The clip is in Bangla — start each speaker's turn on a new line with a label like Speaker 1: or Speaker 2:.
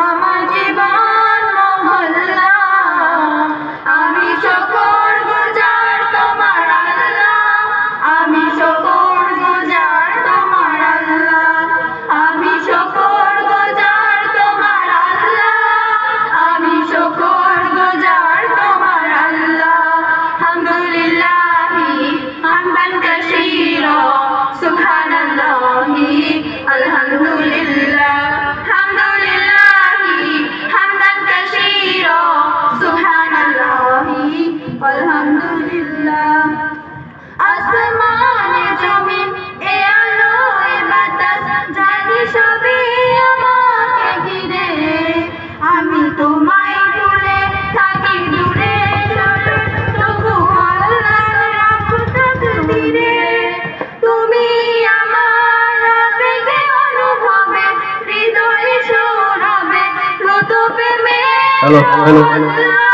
Speaker 1: আমার জীবন আসমানে জমিন এ আলো এ বাতাস জানি সবই আমাকে ঘিরে। আমি তোমায় ভুলে থাকি দূরে তবু আল্লাহর রাখো তকদিরে তুমি আমার আবেগে অনুভবে হৃদয়ে সৌরভে
Speaker 2: হ্যালো, হ্যালো, হ্যালো।